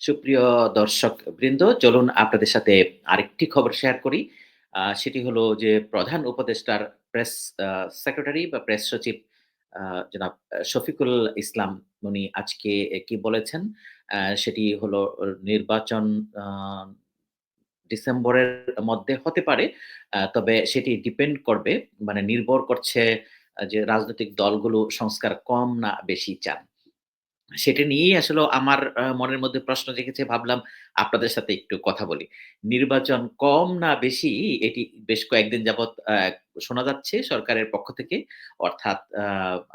সুপ্রিয় দর্শক বৃন্দ, চলুন আপনাদের সাথে আরেকটি খবর শেয়ার করি। সেটি হলো যে প্রধান উপদেষ্টার প্রেস সেক্রেটারি বা প্রেস সচিব জনাব শফিকুল ইসলাম উনি আজকে কি বলেছেন? সেটি হলো নির্বাচন ডিসেম্বরের মধ্যে হতে পারে। তবে সেটি ডিপেন্ড করবে মানে নির্ভর করছে যে রাজনৈতিক দলগুলো সংস্কার কম না বেশি চান। সেটা নিয়েই আসলে আমার মনের মধ্যে প্রশ্ন জেগেছে, ভাবলাম আপনাদের সাথে একটু কথা বলি। নির্বাচন কম না বেশি, এটি বেশ কয়েকদিন যাবৎ শোনা যাচ্ছে সরকারের পক্ষ থেকে। অর্থাৎ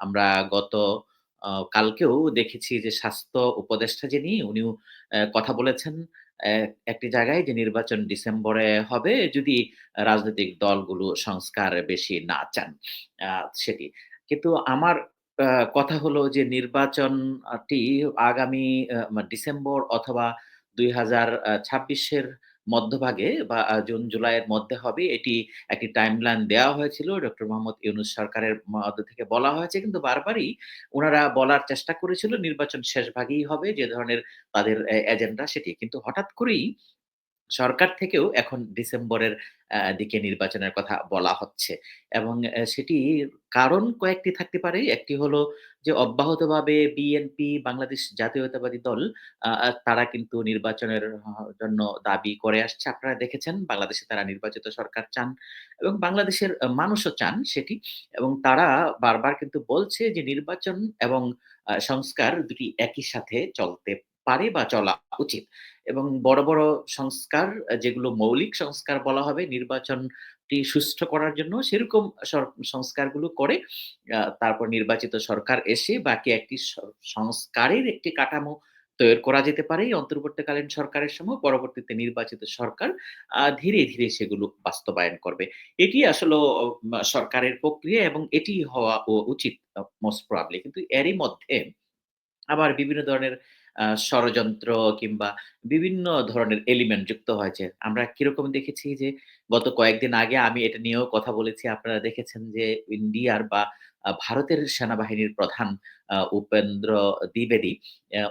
আমরা গত কালকেও দেখেছি যে স্বাস্থ্য উপদেষ্টা যিনি, উনিও কথা বলেছেন একটি জায়গায় যে নির্বাচন ডিসেম্বরে হবে যদি রাজনৈতিক দলগুলো সংস্কার বেশি না চান। সেটি। কিন্তু আমার কথা হলো যে নির্বাচনটি আগামী ডিসেম্বর অথবা দুই হাজার ছাব্বিশের মধ্যভাগে বা জুন, জুলাইয়ের মধ্যে হবে এটি একটি টাইমলাইন দেওয়া হয়েছিল। ডক্টর মোহাম্মদ ইউনুস সরকারের মধ্য থেকে বলা হয়েছে কিন্তু বারবারই ওনারা বলার চেষ্টা করেছিল, নির্বাচন শেষ ভাগেই হবে, যে ধরনের তাদের এজেন্ডা সেটি। কিন্তু হঠাৎ করেই সরকার থেকেও এখন ডিসেম্বরের দিকে নির্বাচনের কথা বলা হচ্ছে। এবং সেটির কারণ কয়েকটি থাকতে পারে। একটি হলো যে, অব্যাহতভাবে বিএনপি বাংলাদেশ জাতীয়তাবাদী দল তারা কিন্তু নির্বাচনের জন্য দাবি করে আসছে। আপনারা দেখেছেন, বাংলাদেশে তারা নির্বাচিত সরকার চান এবং বাংলাদেশের মানুষও চান সেটি। এবং তারা বারবার কিন্তু বলছে যে, নির্বাচন এবং সংস্কার দুটি একই সাথে চলতে পারে বা চলা উচিত। এবং বড়, বড় সংস্কার যেগুলো মৌলিক সংস্কার বলা হবে নির্বাচনটি সুষ্ঠু করার জন্য সেরকম সর সংস্কারগুলো করে তারপর নির্বাচিত সরকার এসে বাকি একটি সংস্কারের একটি কাঠামো তৈরি করা যেতে পারে অন্তর্বর্তীকালীন সরকারের সময়। পরবর্তীতে নির্বাচিত সরকার ধীরে, ধীরে সেগুলো বাস্তবায়ন করবে। এটি মা সরকারের প্রক্রিয়া এবং এটিই হওয়া উচিত মোস্ট প্রবাবলি। কিন্তু এরই মধ্যে আবার বিভিন্ন ধরনের ষড়যন্ত্র কিংবা বিভিন্ন ধরনের এলিমেন্ট যুক্ত হয়েছে। আমরা কীরকম দেখেছি যে, গত কয়েকদিন আগে আমি এটা নিয়েও কথা বলেছি। আপনারা দেখেছেন যে, ইন্ডিয়ার বা ভারতের সেনাবাহিনীর প্রধান উপেন্দ্র দ্বিবেদী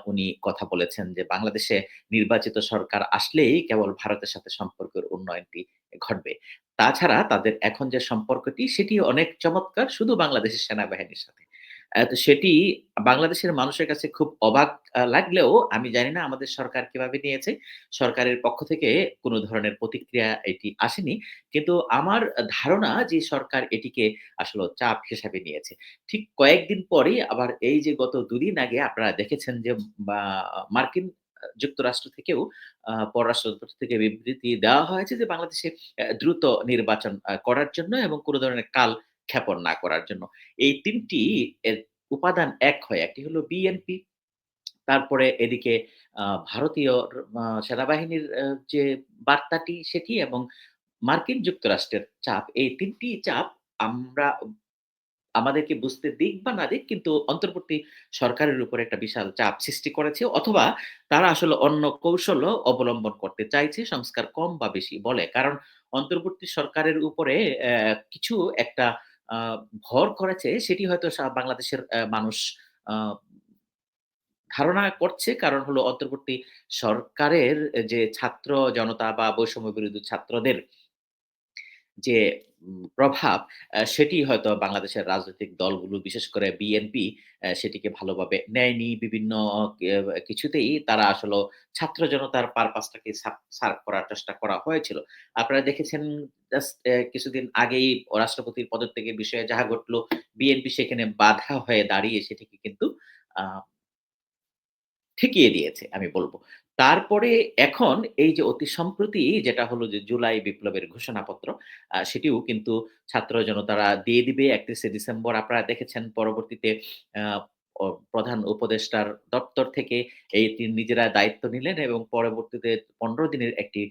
উনি কথা বলেছেন যে, বাংলাদেশে নির্বাচিত সরকার আসলেই কেবল ভারতের সাথে সম্পর্কের উন্নয়নটি ঘটবে। তাছাড়া তাদের এখন যে সম্পর্কটি, সেটি অনেক চমৎকার শুধু বাংলাদেশের সেনাবাহিনীর সাথে। তো সেটি বাংলাদেশের মানুষের কাছে খুব অবাক লাগলেও আমি জানি না আমাদের সরকার কীভাবে নিয়েছে। সরকারের পক্ষ থেকে কোনো ধরনের প্রতিক্রিয়া এটি আসেনি। কিন্তু আমার ধারণা যে সরকার এটিকে আসলে চাপ হিসাবে নিয়েছে। ঠিক কয়েকদিন পরেই আবার এই যে গত দুদিন আগে আপনারা দেখেছেন যে মার্কিন যুক্তরাষ্ট্র থেকেও পররাষ্ট্র থেকে বিবৃতি দেওয়া হয়েছে যে বাংলাদেশে দ্রুত নির্বাচন করার জন্য এবং কোনো ধরনের কাল ক্ষেপণ না করার জন্য। এই তিনটি উপাদান এক হয়। একটি হলো বিএনপি, তারপরে এদিকে ভারতীয় সেনাবাহিনীর যে বার্তাটি সেটি এবং মার্কিন যুক্তরাষ্ট্রের চাপ। এই তিনটি চাপ আমরা আমাদেরকে বুঝতে দিক বা না দিক কিন্তু অন্তর্বর্তী সরকারের উপর একটা বিশাল চাপ সৃষ্টি করেছে অথবা তারা আসলে অন্য কৌশলও অবলম্বন করতে চাইছে সংস্কার কম বা বেশি বলে। কারণ অন্তর্বর্তী সরকারের উপরে কিছু একটা ভর করেছে, সেটি হয়তো বাংলাদেশের মানুষ ধারণা করছে। কারণ হলো অন্তর্বর্তী সরকারের যে ছাত্র জনতা বা বৈষম্য বিরোধী ছাত্রদের যে প্রভাব সেটি হয়তো বাংলাদেশের রাজনৈতিক দলগুলো বিশেষ করে বিএনপি সেটিকে ভালোভাবে নেয়নি। বিভিন্ন কিছুতেই তারা আসলেও ছাত্র জনতার পারপাস টাকে সাপ সার্ভ করার চেষ্টা করা হয়েছিল। আপনারা দেখেছেন কিছুদিন আগেই রাষ্ট্রপতির পদত্যাগের বিষয়ে যাহা ঘটলো, বিএনপি সেখানে বাধা হয়ে দাঁড়িয়ে সেটিকে কিন্তু ঠেকিয়ে দিয়েছে আমি বলব। তারপরে এখন এই যে অতি সম্প্রতি যেটা হলো যে জুলাই বিপ্লবের ঘোষণাপত্র সেটিও কিন্তু ছাত্র জনতারা দিয়ে দিবে একত্রিশে ডিসেম্বর। আপনারা দেখেছেন পরবর্তীতে প্রধান উপদেষ্টার দপ্তর থেকে এই তিনি নিজেরা দায়িত্ব নিলেন এবং পরবর্তীতে ১৫ দিনের একটি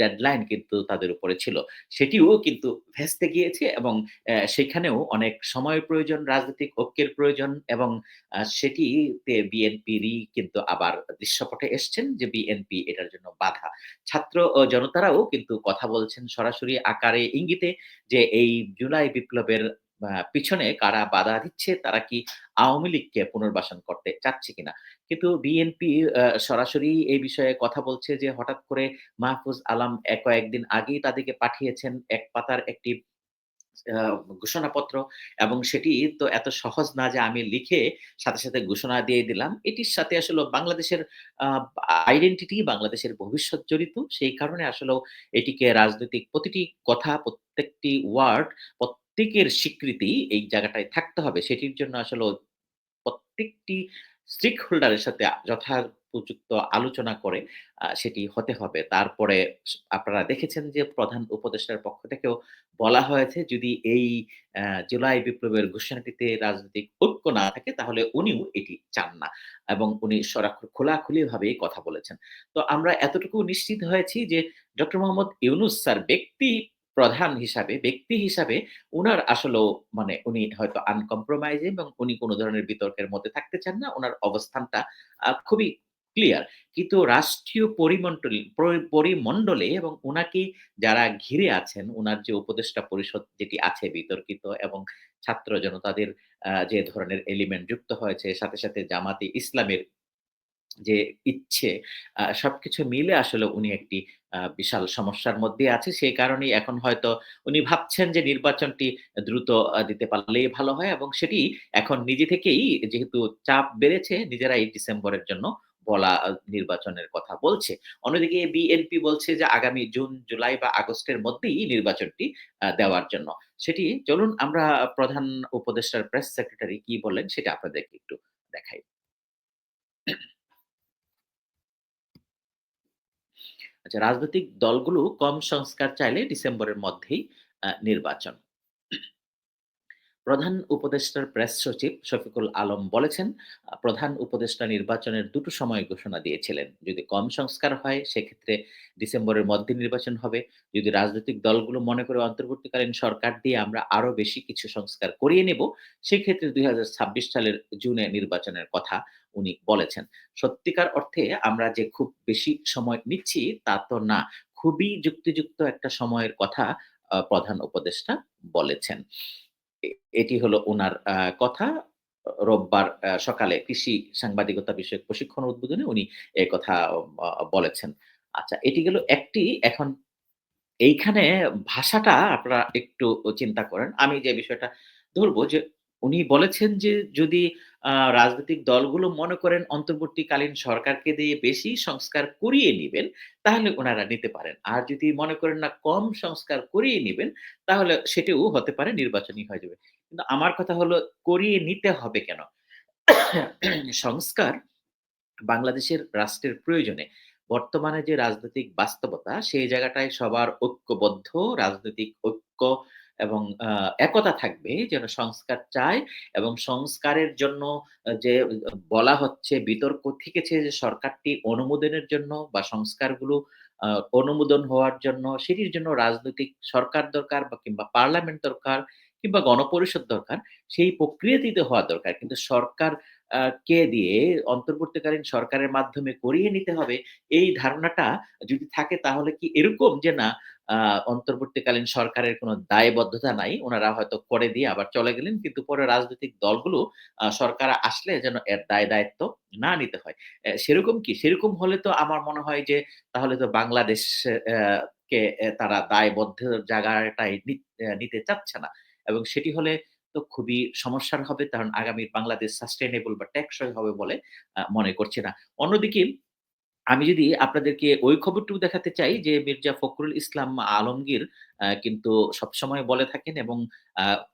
ডেডলাইন কিন্তু তাদের উপরে ছিল। সেটিও কিন্তু ভেস্তে গিয়েছে এবং সেখানেও অনেক সময় প্রয়োজন, রাজনৈতিক ঐক্যের প্রয়োজন এবং সেটিতে বিএনপিরই কিন্তু আবার দৃশ্যপটে এসছেন যে বিএনপি এটার জন্য বাধা। ছাত্র ও জনতারাও কিন্তু কথা বলছেন সরাসরি আকারে ইঙ্গিতে যে এই জুলাই বিপ্লবের পিছনে কারা বাধা দিচ্ছে, তারা কি আওয়ামী লীগকে পুনর্বাসন করতে চাচ্ছে কিনা? কিন্তু বিএনপি সরাসরি এই বিষয়ে কথা বলছে যে হঠাৎ করে মাহফুজ আলম কয়েকদিন আগেই তাদেরকে পাঠিয়েছেন এক পাতার একটি ঘোষণাপত্র এবং সেটি তো এত সহজ না যে আমি লিখে সাথে, সাথে ঘোষণা দিয়ে দিলাম। এটির সাথে আসলে বাংলাদেশের আইডেন্টিটি, বাংলাদেশের ভবিষ্যৎ জড়িত। সেই কারণে আসলেও এটিকে রাজনৈতিক প্রতিটি কথা, প্রত্যেকটি ওয়ার্ড, প্রত্যেকের স্বীকৃতি এই জায়গাটায় থাকতে হবে। সেটির জন্য আসলেও প্রত্যেকটি স্টেক হোল্ডারের সাথে আ যথাপযুক্ত আলোচনা করে সেটি হতে হবে। তারপরে আপনারা দেখেছেন যে প্রধান উপদেষ্টার পক্ষ থেকেও বলা হয়েছে, যদি এই জুলাই বিপ্লবের ঘোষণাটিতে রাজনৈতিক ঐক্য না থাকে, তাহলে উনিও এটি চান না। এবং উনি সরা খোলাখুলিভাবেই কথা বলেছেন। তো আমরা এতটুকু নিশ্চিত হয়েছি যে ডক্টর মোহাম্মদ ইউনুস স্যার ব্যক্তি প্রধান হিসাবে, ব্যক্তি হিসাবে উনার আসলেও মানে উনি হয়তো আনকম্প্রোমাইজিং এবং উনি কোনো ধরনের বিতর্কের মধ্যে থাকতে চান না। ওনার অবস্থানটা খুবই ক্লিয়ার। কিন্তু রাষ্ট্রীয় পরিমণ্ডল পরি পরিমণ্ডলে এবং উনাকে যারা ঘিরে আছেন, ওনার যে উপদেষ্টা পরিষদ যেটি আছে বিতর্কিত এবং ছাত্র জনতাদের যে ধরনের এলিমেন্ট যুক্ত হয়েছে, সাথে, সাথে জামাতে ইসলামের যে ইচ্ছে সবকিছু মিলে আসলে উনি একটি বিশাল সমস্যার মধ্যে আছে। সেই কারণেই এখন হয়তো উনি ভাবছেন যে নির্বাচনটি দ্রুত দিতে পারলেই ভালো হয় এবং সেটি এখন নিজে থেকেই যেহেতু চাপ বেড়েছে নিজেরাই ডিসেম্বরের জন্য বলা নির্বাচনের কথা বলছে। অন্যদিকে বিএনপি বলছে যে আগামী জুন, জুলাই বা আগস্টের মধ্যেই নির্বাচনটি দেওয়ার জন্য। সেটি চলুন আমরা প্রধান উপদেষ্টার প্রেস সেক্রেটারি কি বললেন সেটা আপনাদেরকে একটু দেখাই। আচ্ছা, রাজনৈতিক দলগুলো কম সংস্কার চাইলে ডিসেম্বরের মধ্যেই নির্বাচন। প্রধান উপদেষ্টার প্রেস সচিব শফিকুল আলম বলেছেন, প্রধান উপদেষ্টা নির্বাচনের দুটো সময় ঘোষণা দিয়েছিলেন। যদি কম সংস্কার হয় সেক্ষেত্রে ডিসেম্বরের মধ্যে নির্বাচন হবে। যদি রাজনৈতিক দলগুলো মনে করে অন্তর্বর্তীকালীন সরকার দিয়ে আমরা আরও বেশি কিছু সংস্কার করিয়ে নেব, সেক্ষেত্রে ২০২৬ সালের জুনে নির্বাচনের কথা উনি বলেছেন। সত্যিকার অর্থে আমরা যে খুব বেশি সময় নিচ্ছি তা তো না। খুবই যুক্তিযুক্ত একটা সময়ের কথা প্রধান উপদেষ্টা বলেছেন। এটি হলো ওনার কথা। রোববার সকালে কৃষি সাংবাদিকতা বিষয়ক প্রশিক্ষণ উদ্বোধনে উনি এ কথা বলেছেন। আচ্ছা এটি গেল একটি এখন এইখানে ভাষাটা আপনারা একটু চিন্তা করেন। আমি যে বিষয়টা ধরবো যে উনি বলেছেন যে যদি আ রাজনৈতিক দলগুলো মনে করেন অন্তর্বর্তীকালীন সরকারকে দিয়ে বেশি সংস্কার করিয়ে নেবেন, তাহলে ওনারা নিতে পারেন। আর যদি মনে করেন না কম সংস্কার করিয়ে নেবেন, তাহলে সেটিও হতে পারে নির্বাচনী হয়ে যাবে। কিন্তু আমার কথা হলো করিয়ে নিতে হবে কেন? সংস্কার বাংলাদেশের রাষ্ট্রের প্রয়োজনে। বর্তমানে যে রাজনৈতিক বাস্তবতা, সেই জায়গাটায় সবার ঐক্যবদ্ধ, রাজনৈতিক ঐক্য এবং একতা থাকবে যেন সংস্কার চায় এবং সংস্কারের জন্য যে বলা হচ্ছে বিতর্ক থেকেছে যে সরকারটি অনুমোদনের জন্য বা সংস্কারগুলো অনুমোদন হওয়ার জন্য সেটির জন্য রাজনৈতিক সরকার দরকার বা কিংবা পার্লামেন্ট দরকার কিংবা গণপরিষদ দরকার। সেই প্রক্রিয়াটিতে হওয়া দরকার। কিন্তু সরকার কে দিয়ে অন্তর্বর্তীকালীন সরকারের মাধ্যমে করিয়ে নিতে হবে, এই ধারণাটা যদি থাকে তাহলে কি এরকম যে না অন্তর্বর্তীকালীন সরকারের কোনো দায়বদ্ধতা নাই। ওনারা হয়তো করে দিয়ে আবার চলে গেলেন। কিন্তু পরে রাজনৈতিক দলগুলো সরকার আসলে যেন এর দায়-দায়িত্ব না নিতে হয়। সেরকম কি? সেরকম হলে তো আমার মনে হয় যে, তাহলে তো বাংলাদেশ কে তারা দায়বদ্ধ অ্যা নিতে চাচ্ছে না। এবং সেটি হলে তো খুবই সমস্যার হবে কারণ আগামী বাংলাদেশ সাস্টেনেবল বা টেকসই হবে বলে মনে করছে না। অন্যদিকে আমি যদি আপনাদেরকে ওই খবরটুকু দেখাতে চাই যে মির্জা ফখরুল ইসলাম আলমগীর কিন্তু সবসময় বলে থাকেন এবং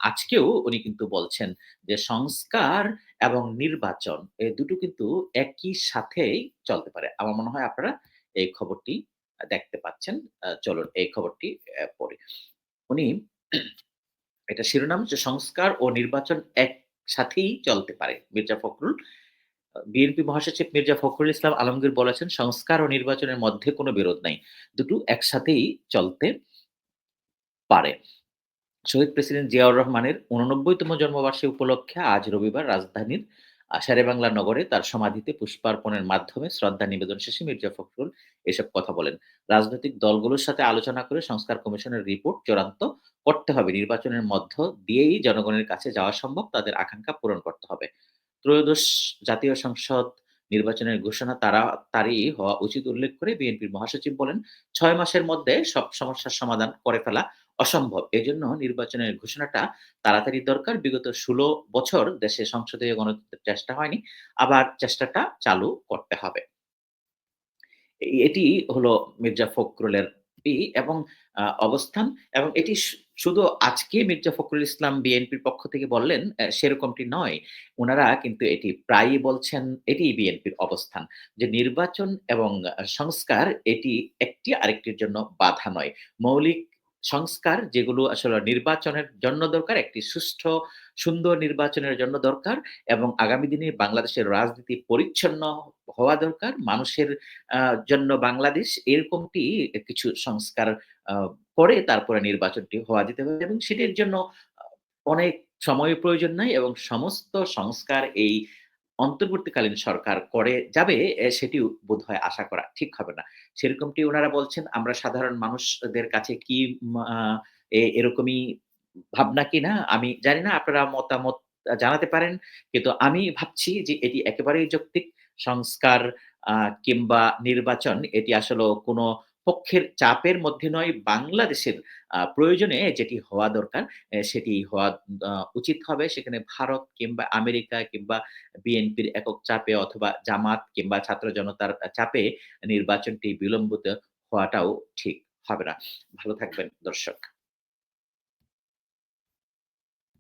আজকেও উনি কিন্তু বলছেন যে সংস্কার এবং নির্বাচন এ দুটো কিন্তু একই সাথেই চলতে পারে। আমার মনে হয় আপনারা এই খবরটি দেখতে পাচ্ছেন। চলুন এই খবরটি পড়ি। উনি এটা শিরোনাম যে সংস্কার ও নির্বাচন একসাথেই চলতে পারে। মির্জা ফখরুল। বিএনপি মহাসচিব মির্জা ফখরুল ইসলাম আলমগীর বলেছেন, "সংস্কার ও নির্বাচনের মধ্যে কোন বিরোধ নাই। দুটো একসাথেই চলতে পারে।" শহীদ প্রেসিডেন্ট জিয়াউর রহমানের ৮৯ তম জন্মবার্ষিকী উপলক্ষে আজ রবিবার রাজধানীর শেরেবাংলা নগরে তার সমাধিতে পুষ্পার্পণের মাধ্যমে শ্রদ্ধা নিবেদন শেষে মির্জা ফখরুল এসব কথা বলেন। রাজনৈতিক দলগুলোর সাথে আলোচনা করে সংস্কার কমিশনের রিপোর্ট চূড়ান্ত করতে হবে। নির্বাচনের মধ্য দিয়েই জনগণের কাছে যাওয়া সম্ভব, তাদের আকাঙ্ক্ষা পূরণ করতে হবে। ত্রয়োদশ জাতীয় সংসদ নির্বাচনের ঘোষণা তাড়াতাড়ি হওয়া উচিত উল্লেখ করে বিএনপির মহাসচিব বলেন, ছয় মাসের মধ্যে সব সমস্যার সমাধান করে ফেলা অসম্ভব। এজন্য নির্বাচনের ঘোষণাটা তাড়াতাড়ি দরকার। বিগত ১৬ বছর দেশে সংসদীয় গণতন্ত্রের চেষ্টা হয়নি। আবার চেষ্টাটা চালু করতে হবে।" এটি হলো মির্জা ফখরুলের এবং অবস্থান এবং এটি শুধু আজকে মির্জা ফখরুল ইসলাম বিএনপির পক্ষ থেকে বললেন সেরকমটি নয়। ওনারা কিন্তু এটি প্রায়ই বলছেন, এটি বিএনপির অবস্থান। যে নির্বাচন এবং সংস্কার এটি একটি আরেকটির জন্য বাধা নয়। মৌলিক সংস্কার যেগুলো আসলে নির্বাচনের জন্য দরকার, একটি সুষ্ঠু সুন্দর নির্বাচনের জন্য দরকার এবং আগামী দিনে বাংলাদেশের রাজনীতি পরিচ্ছন্ন হওয়া দরকার। মানুষের জন্য বাংলাদেশ এরকমটি কিছু সংস্কার করে তারপরে নির্বাচনটি হওয়া যেতে পারে এবং সেটির জন্য অনেক সময়ের প্রয়োজন নাই এবং সমস্ত সংস্কার এই অন্তর্বর্তীকালীন সরকার করে যাবে এ বোধ হয় আশা করা ঠিক হবে না। সেরকমটি ওনারা বলছেন, আমরা সাধারণ মানুষদের কাছে কি এরকমই ভাবনা কিনা আমি জানি না। আপনারা মতামত জানাতে পারেন। কিন্তু আমি ভাবছি যে এটি একেবারেই যৌক্তিক। সংস্কার কিংবা নির্বাচন এটি আসলেও কোন পক্ষের চাপের মধ্যে নয়। বাংলাদেশের প্রয়োজনে যেটি হওয়া দরকার সেটি হওয়া উচিত হবে। সেখানে ভারত কিংবা আমেরিকা কিংবা বিএনপির একক চাপে অথবা জামাত কিংবা ছাত্র জনতার চাপে নির্বাচনটি বিলম্বিত হওয়াটাও ঠিক হবে না। ভালো থাকবেন, দর্শক।